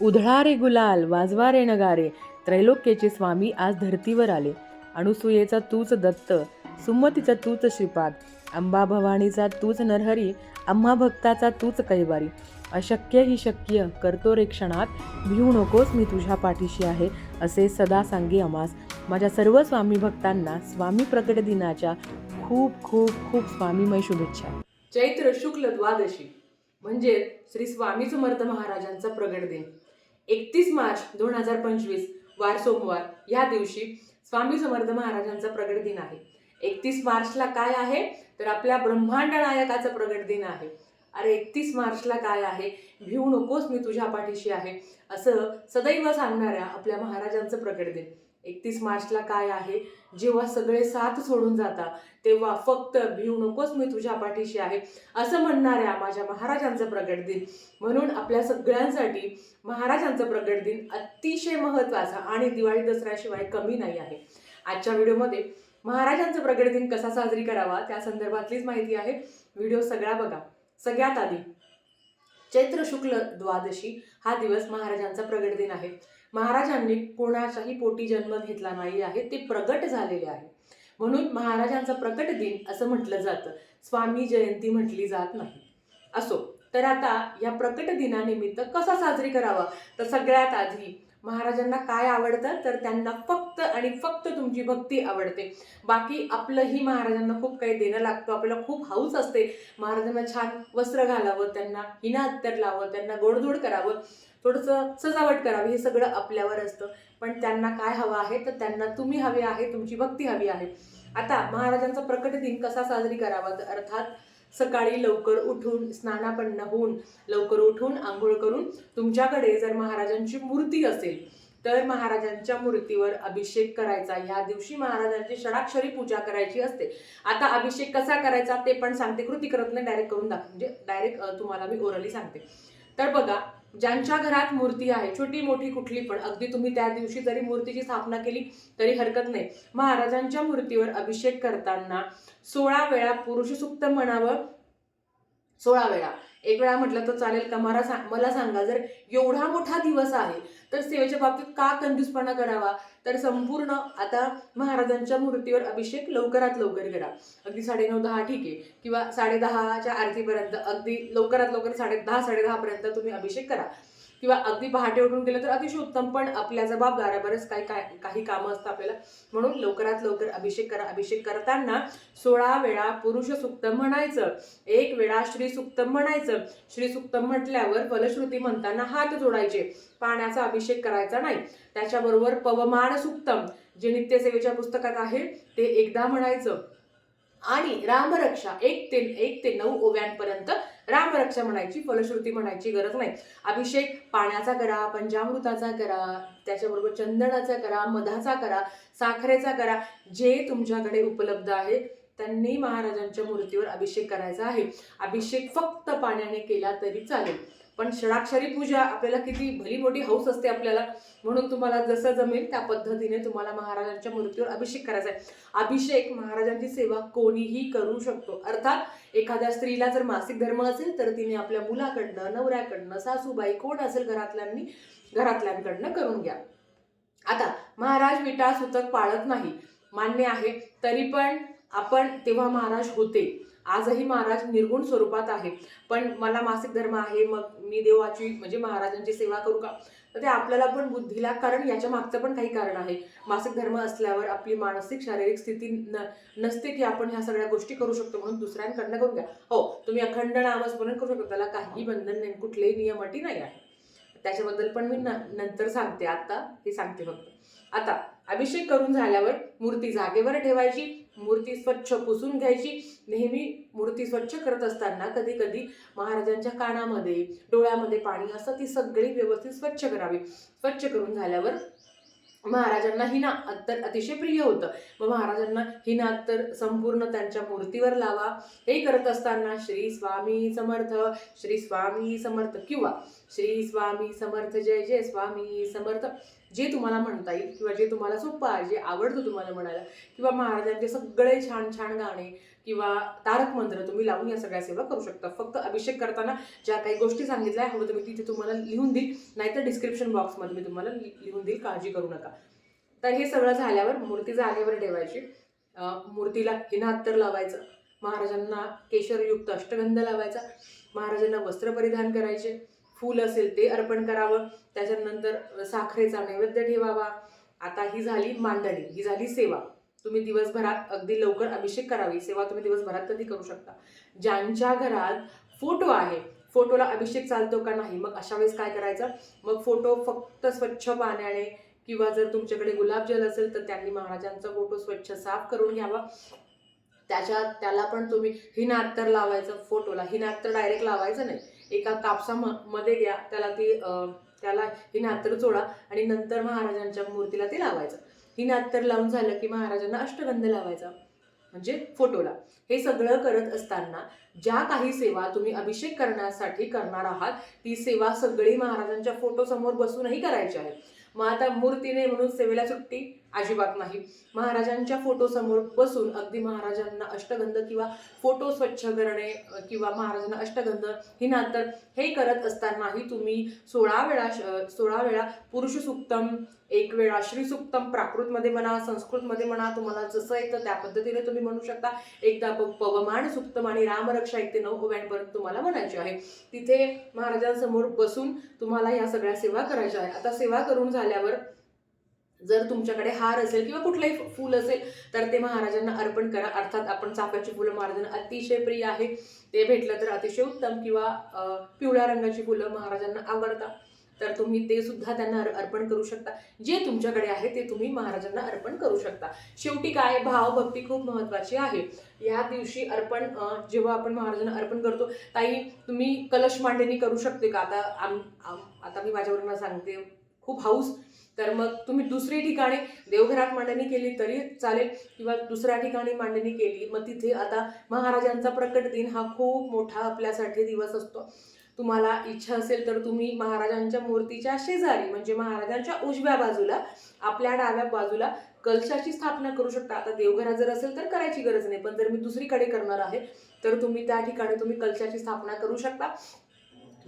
उधळा रे गुलाल वाजवा रे नगारे त्रैलोक्याचे स्वामी आज धर्तीवर आले. अणुसुयेचा तूच दत्त सुमतीचा तूच श्रीपाद अंबा भवानीचा तूच नरहरी अम्मा भक्ताचा तूच कैवारी. अशक्य ही शक्य करतो रे क्षणात भिवू नकोस मी तुझ्या पाठीशी आहे असे सदा सांगे अमास. माझ्या सर्व स्वामी भक्तांना स्वामी प्रकट दिनाच्या खूप खूप खूप स्वामीमय शुभेच्छा. चैत्र शुक्ल द्वादशी म्हणजे श्री स्वामी समर्थ महाराजांचा प्रगट दिन. एकतीस मार्च दोन हजार पंचवीस वार सोमवार या दिवशी स्वामी समर्थ महाराजांचा प्रगट दिन आहे. एकतीस मार्चला काय आहे? तर आपल्या ब्रह्मांड नायकाचा प्रगट दिन आहे. अरे एकतीस मार्चला काय आहे? भिवू नकोस मी तुझ्या पाठीशी आहे असं सदैव सांगणाऱ्या आपल्या महाराजांचं प्रगट दिन. एकतीस मार्चला काय आहे? जेव्हा सगळे साथ सोडून जातात तेव्हा फक्त भिऊ नकोस मी तुझ्या पाठीशी आहे. असं म्हणणाऱ्या माझ्या महाराजांचं प्रगट दिन. म्हणून आपल्या सगळ्यांसाठी महाराजांचा प्रगट दिन अतिशय महत्त्वाचा आणि दिवाळी दसऱ्याशिवाय कमी नाही आहे. आजच्या व्हिडिओमध्ये महाराजांचा प्रगट दिन कसा साजरी करावा त्या संदर्भातलीच माहिती आहे. व्हिडिओ सगळा बघा. सगळ्यात आधी चैत्र शुक्ल द्वादशी हा दिवस महाराजांचा प्रगट दिन आहे. महाराजांनी कोणाच्याही पोटी जन्म घेतला नाही आहे ते प्रगट झालेले आहे. म्हणून महाराजांचा प्रकट दिन असं म्हटलं जातं. स्वामी जयंती म्हटली जात नाही. असो तर आता या प्रकट दिनानिमित्त कसा साजरी करावा? तर सगळ्यात आधी महाराजांना काय आवडतं? तर त्यांना फक्त आणि फक्त तुमची भक्ती आवडते. बाकी आपलंही महाराजांना खूप काही देणं लागतं आपल्याला खूप हाऊस असते. महाराजांना छान वस्त्र घालावं त्यांना हिना अत्तर लावं त्यांना गोडधोड करावं. थोडंसं सजावट करावी हे सगळं आपल्यावर असतं. पण त्यांना काय हवं आहे तर त्यांना तुम्ही हवे आहे तुमची भक्ती हवी आहे. आता महाराजांचा प्रकट दिन कसा साजरी करावा? तर अर्थात सकाळी लवकर उठून स्नानापन्न होऊन लवकर उठून आंघोळ करून तुमच्याकडे जर महाराजांची मूर्ती असेल तर महाराजांच्या मूर्तीवर अभिषेक करायचा. ह्या दिवशी महाराजांची षडाक्षरी पूजा करायची असते. आता अभिषेक कसा करायचा ते पण सांगते. कृती करत नाही डायरेक्ट करून दाख म्हणजे डायरेक्ट तुम्हाला मी ओरली सांगते. तर बघा ज्यांच्या घरात मूर्ती आहे छोटी मोठी कुठली पण अगदी तुम्ही त्या दिवशी जरी मूर्तीची स्थापना केली तरी हरकत नाही. महाराजांच्या मूर्तीवर अभिषेक करताना सोळा वेळा पुरुष सुक्त म्हणावं सोळा वेळा. एक वेळा म्हटलं तर चालेल का? मला सांग मला सांगा जर एवढा मोठा दिवस आहे तर सेवेच्या बाबतीत का कंजूसपणा करावा? तर संपूर्ण आता महाराजांच्या मूर्तीवर अभिषेक लवकरात लवकर करा. अगदी साडेनऊ दहा ठीक आहे. किंवा साडे दहाच्या आरतीपर्यंत अगदी लवकरात लवकर साडे दहा साडे दहापर्यंत तुम्ही अभिषेक करा. किंवा अगदी पहाटे उठून गेलं तर अतिशय उत्तम पण आपल्या जबाबदाऱ्या बरेच काही काय काही कामं असतं आपल्याला. म्हणून लवकरात लवकर अभिषेक करा. अभिषेक करताना सोळा वेळा पुरुष सुक्त म्हणायचं. एक वेळा श्री सुक्त म्हणायचं. श्री सुक्त म्हटल्यावर फलश्रुती म्हणताना हात जोडायचे. पाण्याचा अभिषेक करायचा नाही. त्याच्याबरोबर पवमान सुक्तम जे नित्यसेवेच्या पुस्तकात आहे ते एकदा म्हणायचं. आणि रामरक्षा एक ते एक ते नऊ ओव्यांपर्यंत रामरक्षा म्हणायची फलश्रुती म्हणायची गरज नाही. अभिषेक पाण्याचा करा पंचामृताचा करा त्याच्याबरोबर चंदनाचा करा मधाचा करा साखरेचा करा जे तुमच्याकडे उपलब्ध आहे त्यांनी महाराजांच्या मूर्तीवर अभिषेक करायचा आहे. अभिषेक फक्त पाण्याने केला तरी चालेल. पण षडाक्षरी पूजा आपल्याला किती भली मोठी हौस असते आपल्याला. म्हणून तुम्हाला जसं जमेल त्या पद्धतीने तुम्हाला महाराजांच्या मूर्तीवर अभिषेक करायचा आहे. अभिषेक महाराजांची सेवा कोणीही करू शकतो. अर्थात एखाद्या स्त्रीला जर मासिक धर्म असेल तर तिने आपल्या मुलाकडनं नवऱ्याकडनं सासूबाई कोण असेल घरातल्यांनी घरातल्यांकडनं करून घ्या. आता महाराज विटा सुतक पाळत नाही. मान्य आहे. तरी पण आपण तेव्हा महाराज होते. आजही महाराज निर्गुण स्वरूपात आहे. पण मला मासिक धर्म आहे मग मी देवाची म्हणजे महाराजांची सेवा करू का? तर ते आपल्याला पण बुद्धीला कारण याच्या मागचं पण काही कारण आहे. मासिक धर्म असल्यावर आपली मानसिक शारीरिक स्थिती न नसते की आपण ह्या सगळ्या गोष्टी करू शकतो म्हणून दुसऱ्यांकडनं करून घ्या हो तुम्ही अखंड नामस्मरण करू शकता त्याला काही बंधन नाही कुठलेही नियम अटी नाही आहे. त्याच्याबद्दल पण मी न- नंतर सांगते आता हे सांगते फक्त. आता अभिषेक करून झाल्यावर मूर्ती जागेवर ठेवायची मूर्ती स्वच्छ पुसून घ्यायची. नेहमी मूर्ती स्वच्छ करत असताना कधी कधी महाराजांच्या कानामध्ये डोळ्यामध्ये पाणी असं ती सगळी व्यवस्थित स्वच्छ करावी. स्वच्छ करून झाल्यावर महाराजांना हिना अत्तर अतिशय प्रिय होतं. मग महाराजांना हिना अत्तर संपूर्ण त्यांच्या मूर्तीवर लावा. हे करत असताना श्री स्वामी समर्थ श्री स्वामी समर्थ किंवा श्री स्वामी समर्थ जय जय स्वामी समर्थ. जे तुम्हाला म्हणता येईल किंवा जे तुम्हाला सोपं आहे जे आवडतं तुम्हाला म्हणायला किंवा महाराजांचे सगळे छान छान गाणे किंवा तारक मंत्र तुम्ही लावून या सगळ्या सेवा करू शकता. फक्त अभिषेक करताना ज्या काही गोष्टी सांगितल्या हवं तुम्ही तिथे तुम्हाला लिहून देईल. नाहीतर डिस्क्रिप्शन बॉक्समध्ये मी तुम्हाला लि- लिहून देईल काळजी करू नका. तर हे सगळं झाल्यावर मूर्ती जागेवर ठेवायची. मूर्तीला हिनात्तर लावायचं. महाराजांना केशरयुक्त अष्टगंध लावायचा. महाराजांना वस्त्र परिधान करायचे. फूल असेल ते अर्पण करावं. त्याच्यानंतर साखरेचा नैवेद्य ठेवावा. आता ही झाली मांडणी ही झाली सेवा. तुम्ही दिवसभरात अगदी लवकर अभिषेक करावी. सेवा तुम्ही दिवसभरात कधी करू शकता. ज्यांच्या घरात फोटो आहे फोटोला अभिषेक चालतो का नाही? मग अशा वेळेस काय करायचं? मग फोटो फक्त स्वच्छ पाण्याने किंवा जर तुमच्याकडे गुलाबजल असेल तर त्यांनी महाराजांचा फोटो स्वच्छ साफ करून घ्यावा. त्याच्या त्याला पण तुम्ही हिनात्तर लावायचं फोटोला हिनात्तर डायरेक्ट लावायचं नाही. एका कापसा म- मध्ये घ्या त्याला ती त्याला ही नात्र जोडा आणि नंतर महाराजांच्या मूर्तीला ते लावायचं. ही नात्र लावून झालं की महाराजांना अष्टगंध लावायचा म्हणजे फोटोला. हे सगळं करत असताना ज्या काही सेवा तुम्ही अभिषेक करण्यासाठी करणार आहात ती सेवा सगळी महाराजांच्या फोटो समोर बसूनही करायची आहे. मग आता मूर्तीने म्हणून सेवेला सुट्टी अजिबात नाही. महाराजांच्या फोटोसमोर बसून अगदी महाराजांना अष्टगंध किंवा फोटो स्वच्छ करणे किंवा महाराजांना अष्टगंध ही नंतर हे करत असतानाही तुम्ही सोळा वेळा श- सोळा वेळा पुरुष सुक्तम एक वेळा श्री सुक्तम प्राकृतमध्ये म्हणा संस्कृतमध्ये म्हणा तुम्हाला जसं येतं त्या पद्धतीने तुम्ही म्हणू शकता. एकदा प- पवमान सुक्तम आणि रामरक्षा एक ते नऊ ओव्यांपर्यंत तुम्हाला म्हणायची आहे. तिथे महाराजांसमोर बसून तुम्हाला या सगळ्या सेवा करायच्या आहे आता सेवा करून झाल्यावर जर तुमच्याकडे हार असेल किंवा कुठलंही फूल असेल तर ते महाराजांना अर्पण करा. अर्थात आपण चाफ्याची फुलं महाराजांना अतिशय प्रिय आहे. ते भेटलं तर अतिशय उत्तम किंवा पिवळ्या रंगाची फुलं महाराजांना आवडतात. तर तुम्ही ते सुद्धा त्यांना अर्पण करू शकता. जे तुमच्याकडे आहे ते तुम्ही महाराजांना अर्पण करू शकता. शेवटी काय? भाव भक्ती खूप महत्वाची आहे. या दिवशी अर्पण जेव्हा आपण महाराजांना अर्पण करतो ताई तुम्ही कलश मांडणी करू शकते का? आता आम आम- आता मी माझ्यावरून सांगते. खूप हाऊस तर मग तुम्ही दुसरी ठिकाणी देवघरात मांडणी केली तरी चालेल किंवा दुसऱ्या ठिकाणी मांडणी केली मग तिथे आता महाराजांचा प्रकट दिन हा खूप मोठा आपल्यासाठी दिवस असतो. तुम्हाला इच्छा असेल तर तुम्ही महाराजांच्या मूर्तीच्या शेजारी म्हणजे महाराजांच्या उजव्या बाजूला आपल्या डाव्या बाजूला कलशाची स्थापना करू शकता. आता देवघरात जर असेल तर करायची गरज नाही पण जर मी दुसरीकडे करणार आहे तर तुम्ही त्या ठिकाणी तुम्ही कलशाची स्थापना करू शकता.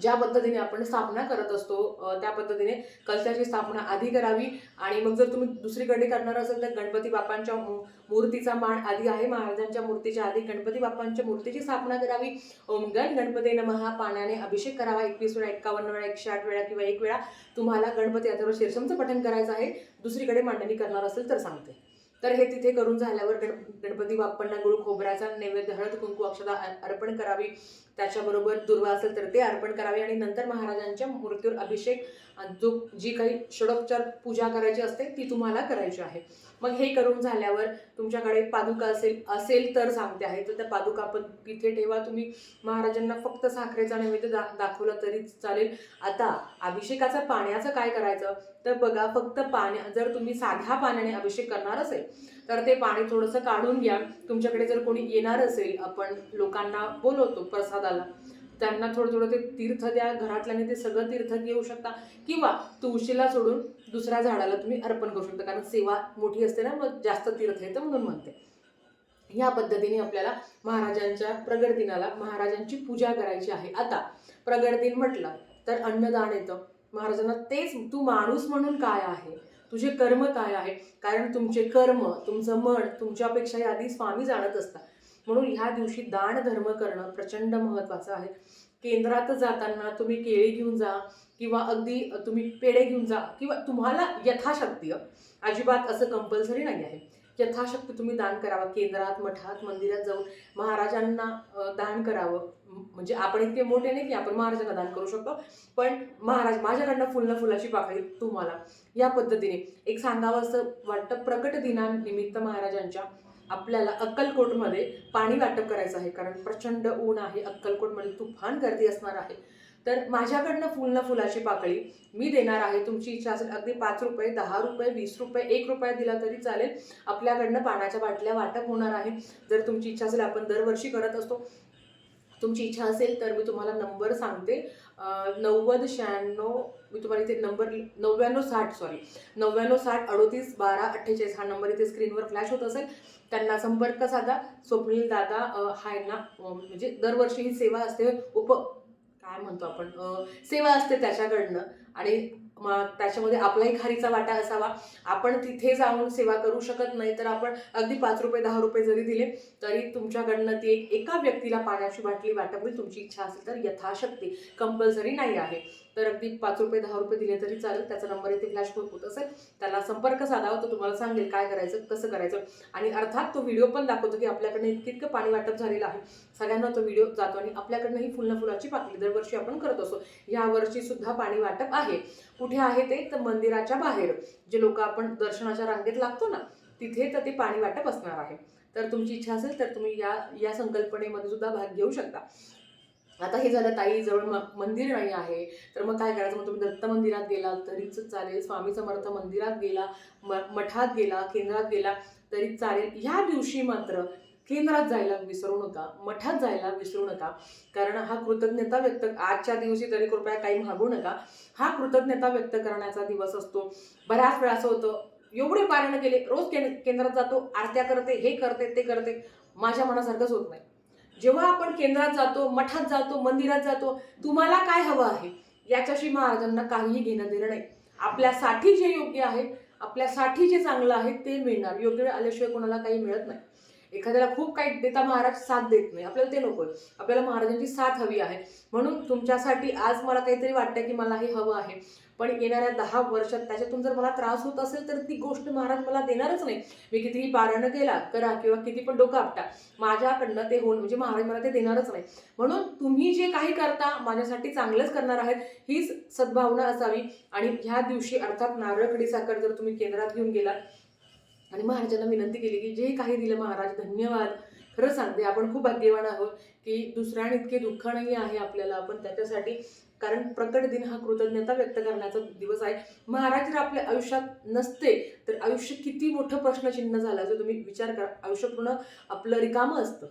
ज्या पद्धतीने आपण स्थापना करत असतो त्या पद्धतीने कलशाची स्थापना आधी करावी. आणि मग जर तुम्ही दुसरीकडे करणार असेल तर गणपती बाप्पांच्या मू- मूर्तीचा मान आधी आहे. महाराजांच्या मूर्तीच्या आधी गणपती बाप्पांच्या मूर्तीची स्थापना करावी. ओम गण गणपती नमहा पाण्याने अभिषेक करावा. एकवीस वेळा एक्कावन्न वेळा एकशे आठ वेळा किंवा एक वेळा तुम्हाला गणपती अथर्व शीर्षमचं पठण करायचं आहे. दुसरीकडे मांडणी करणार असेल तर सांगते. तर हे तिथे करून झाल्यावर गण गणपती बाप्पांना गुळ खोबऱ्याचा नैवेद्य हळद कुंकू अक्षता अर्पण करावी. त्याच्याबरोबर दुर्वा असेल तर ते अर्पण करावे आणि नंतर महाराजांच्या मूर्तीवर अभिषेक जो जी काही षडोपचार पूजा करायची असते ती तुम्हाला करायची आहे. मग हे करून झाल्यावर तुमच्याकडे पादुका असेल असेल तर सांगते आहे. तर त्या पादुका पण तिथे ठेवा. तुम्ही महाराजांना फक्त साखरेचा नैवेद्य दा दाखवला तरी चालेल. आता अभिषेकाचं पाण्याचं काय करायचं? तर बघा फक्त पाण्या जर तुम्ही साध्या पाण्याने अभिषेक करणार असेल तर ते पाणी थोडंसं काढून घ्या. तुमच्याकडे जर कोणी येणार असेल आपण लोकांना बोलवतो प्रसादाला त्यांना थोडं थोडं ते तीर्थ द्या घरातल्याने ते सगळं तीर्थ घेऊ शकता. किंवा तुळशीला सोडून दुसऱ्या झाडाला तुम्ही अर्पण करू शकता कारण सेवा मोठी असते ना मग जास्त तीर्थ येतं म्हणून म्हणते. ह्या पद्धतीने आपल्याला महाराजांच्या प्रगट दिनाला महाराजांची पूजा करायची आहे. आता प्रगट दिन म्हटलं तर अन्नदान येतं. महाराजांना तेच तू माणूस म्हणून काय आहे? तुझे कर्म काय आहे कारण तुमचे कर्म तुमचं मन तुमच्यापेक्षा आधी स्वामी जाणत असतात. म्हणून ह्या दिवशी दान धर्म करणं प्रचंड महत्त्वाचं आहे. केंद्रात जाताना तुम्ही केळी घेऊन जा किंवा अगदी तुम्ही पेढे घेऊन जा किंवा तुम्हाला यथाशक्ती अजिबात असं कंपल्सरी नाही आहे. यथाशक्ती तुम्ही दान करावं. केंद्रात मठात मंदिरात जाऊन महाराजांना दान करावं. म्हणजे आपण इतके मोठे नाही की आपण महाराजांना दान करू शकतो. पण महाराज माझ्याकडनं फुलं फुलाची पाकळी तुम्हाला या पद्धतीने. एक सांगावं असं वाटतं प्रकट दिनानिमित्त महाराजांच्या आपल्याला अक्कलकोटमध्ये पाणी वाटप करायचं आहे. कारण प्रचंड ऊन आहे अक्कलकोटमध्ये तुफान गर्दी असणार आहे. तर माझ्याकडनं फुलं फुलाची पाकळी मी देणार आहे. तुमची इच्छा असेल अगदी पाच रुपये दहा रुपये वीस रुपये एक रुपया दिला तरी चालेल. आपल्याकडनं पाण्याच्या बाटल्या वाटप होणार आहे. जर तुमची इच्छा असेल आपण दरवर्षी करत असतो. तुमची इच्छा असेल तर मी तुम्हाला नंबर सांगते. नव्वद शहाण्णव मी तुम्हाला इथे नंबर नव्याण्णव साठ सॉरी नव्याण्णव साठ अडोतीस बारा अठ्ठेचाळीस हा नंबर इथे स्क्रीनवर फ्लॅश होत असेल. त्यांना संपर्क साधा. स्वप्नील दादा हा यांना म्हणजे दरवर्षी ही सेवा असते. उप काय म्हणतो आपण? सेवा असते त्याच्याकडनं. आणि मग त्याच्यामध्ये आपलाही खारीचा वाटा असावा. आपण तिथे जाऊन सेवा करू शकत नाही तर आपण अगदी पाच रुपये दहा रुपये जरी दिले तरी तुमच्याकडनं ती एक एका व्यक्तीला पाण्याची बाटली वाटप होईल तुमची इच्छा असेल तर यथाशक्ती कंपल्सरी नाही आहे. तर अगदी पाच रुपये दहा रुपये दिले तरी चालेल. त्याचा नंबर इथे फ्लॅश होत असेल. त्याला संपर्क साधावा तो तुम्हाला सांगेल काय करायचं कसं करायचं. आणि अर्थात तो व्हिडिओ पण दाखवतो की आपल्याकडनं इतकं पाणी वाटप झालेलं आहे. सगळ्यांना तो व्हिडिओ जातो आणि आपल्याकडनं ही फुलं फुलाची पाकळी दरवर्षी आपण करत असतो. या वर्षी सुद्धा पाणी वाटप आहे. कुठे आहे ते? तर मंदिराच्या बाहेर. जे लोक आपण दर्शनाच्या रांगेत लागतो ना तिथे तर ते पाणी वाटप असणार आहे. तर तुमची इच्छा असेल तर तुम्ही या या संकल्पनेमध्ये सुद्धा भाग घेऊ शकता. आता हे झालं ताई जवळ म- मंदिर नाही आहे. तर मग काय करायचं? मग तुम्ही दत्त मंदिरात गेला तरीच चालेल. स्वामी समर्थ मंदिरात गेला म- मठात गेला केंद्रात गेला तरी चालेल. ह्या दिवशी मात्र केंद्रात जायला विसरू नका. मठात जायला विसरू नका. कारण हा कृतज्ञता व्यक्त आजच्या दिवशी तरी कृपया काही मागू नका. हा कृतज्ञता व्यक्त करण्याचा दिवस असतो. बऱ्याच वेळा असं होतं एवढे पारायण केले रोज केंद्रात जातो आरत्या करते हे करते ते करते. माझ्या मनासारखंच होत नाही. जेव्हा आपण केंद्रात जातो मठात जातो मंदिरात जातो तुम्हाला काय हवं आहे? याच्याशी महाराजांना काहीही घेणं देणं नाही. आपल्यासाठी जे योग्य आहे आपल्यासाठी जे चांगलं आहे ते मिळणार. योग्य वेळ आल्याशिवाय कोणाला काही मिळत नाही. एखाद्याला खूप काही देता महाराज साथ देत नाही. आपल्याला ते नको आपल्याला महाराजांची साथ हवी आहे. म्हणून तुमच्यासाठी आज मला काहीतरी वाटतं की मला हे हवं आहे. पण येणाऱ्या दहा वर्षात त्याच्यातून जर मला त्रास होत असेल तर ती गोष्ट महाराज मला देणारच नाही. मी कितीही पारायण केला करा किंवा किती पण डोकं आपटा माझ्याकडनं ते होऊन म्हणजे महाराज मला ते देणारच नाही. म्हणून तुम्ही जे काही करता माझ्यासाठी चांगलंच करणार आहेत हीच सद्भावना असावी. आणि ह्या दिवशी अर्थात नारळकडी साखर जर तुम्ही केंद्रात घेऊन गेलात आणि महाराजांना विनंती केली की जे काही दिलं महाराज धन्यवाद. खरं सांगते आपण खूप भाग्यवान आहोत की दुसऱ्याने इतके दुःख नाही आहे आपल्याला आपण त्याच्यासाठी. कारण प्रकट दिन हा कृतज्ञता व्यक्त करण्याचा दिवस आहे. महाराज जर आपल्या आयुष्यात नसते तर आयुष्य किती मोठं प्रश्नचिन्ह झालं जर तुम्ही विचार करा. आयुष्य पूर्ण आपलं रिकामं असतं.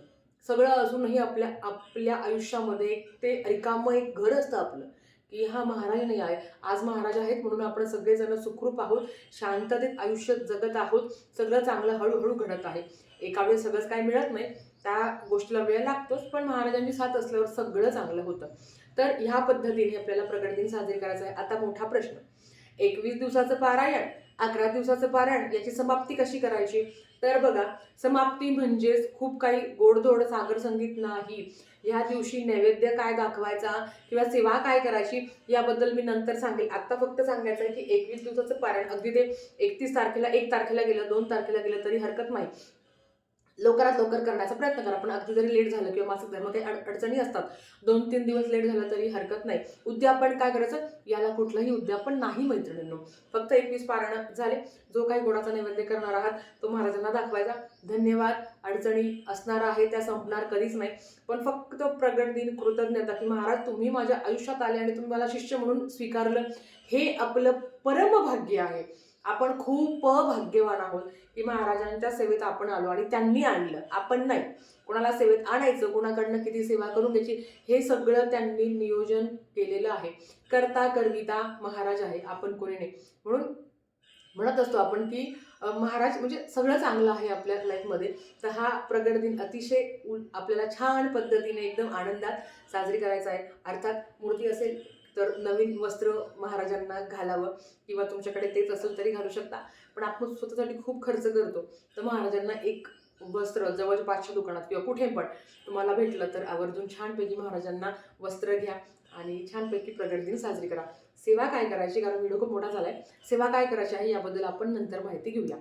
सगळं अजूनही आपल्या आपल्या आयुष्यामध्ये ते रिकामं एक घर असतं आपलं. की हा महाराज नाही आहे. आज महाराज आहेत म्हणून आपण सगळेजण सुखरूप आहोत शांततेत आयुष्य जगत आहोत. सगळं चांगलं हळूहळू घडत आहे. एका वेळेस सगळंच काय मिळत नाही. त्या गोष्टीला वेळ लागतोच पण महाराजांची साथ असल्यावर सगळं चांगलं होतं. तर ह्या पद्धतीने आपल्याला प्रगट दिन साजरे करायचा आहे. आता मोठा प्रश्न. एकवीस दिवसाचं पारायण अकरा दिवसाचं पारायण याची समाप्ती कशी करायची? तर बघा समाप्ती म्हणजेच खूप काही गोडधोड सागर संगीत नाही. ह्या दिवशी नैवेद्य काय दाखवायचा किंवा सेवा काय करायची याबद्दल मी नंतर सांगेल. आत्ता फक्त सांगायचं आहे की एकवीस दिवसाचं पारायण अगदी ते एकतीस तारखेला एक तारखेला गेलं दोन तारखेला गेलं तरी हरकत नाही. लवकरात लवकर करण्याचा प्रयत्न करा. पण अगदी जरी लेट झालं किंवा मासिक धर्म काही अड- अडचणी असतात दोन तीन दिवस लेट झालं तरी हरकत नाही. उद्यापन काय करायचं? याला कुठलंही उद्यापन नाही मैत्रिणींनो. फक्त एकवीस पारायण झाले. जो काही गोडाचा नैवेद्य करणार आहात तो महाराजांना दाखवायचा. धन्यवाद. अडचणी असणार आहे त्या संपणार कधीच नाही. पण फक्त प्रगट दिन कृतज्ञता की महाराज तुम्ही माझ्या आयुष्यात आले आणि तुम्ही मला शिष्य म्हणून स्वीकारलं. हे आपलं परमभाग्य आहे. आपण खूप भाग्यवान आहोत की महाराजांच्या सेवेत आपण आलो आणि त्यांनी आणलं. आपण नाही. कोणाला सेवेत आणायचं कोणाकडनं किती सेवा करून घ्यायची हे सगळं त्यांनी नियोजन केलेलं आहे. करता करविता महाराज आहे. आपण कोणी नाही. म्हणून म्हणत असतो आपण की महाराज म्हणजे सगळं चांगलं आहे आपल्या लाईफमध्ये तर हा प्रगट दिन अतिशय उ- आपल्याला छान पद्धतीने एकदम आनंदात साजरी करायचा आहे. अर्थात मूर्ती असेल तर नवीन वस्त्र महाराजांना घालावं किंवा तुमच्याकडे तेच असेल तरी घालू शकता. पण आपण स्वतःसाठी खूप खर्च करतो. तर महाराजांना एक वस्त्र जवळच्या पाचशे दुकानात किंवा कुठे पण तुम्हाला भेटलं तर आवर्जून छानपैकी महाराजांना वस्त्र घ्या आणि छानपैकी प्रगट दिन साजरी करा. सेवा काय करायची? कारण व्हिडिओ खूप मोठा झाला आहे सेवा काय करायची आहे याबद्दल आपण नंतर माहिती घेऊया.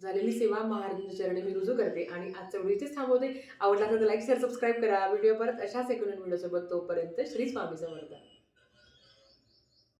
झालेली सेवा महाराजांच्या चरणी मी रुजू करते आणि आजचा व्हिडिओ इथेच थांबवते. आवडला तर लाईक शेअर सबस्क्राईब करा. व्हिडिओ परत अशाच एकूण व्हिडिओसोबत तोपर्यंत श्री स्वामी समर्थ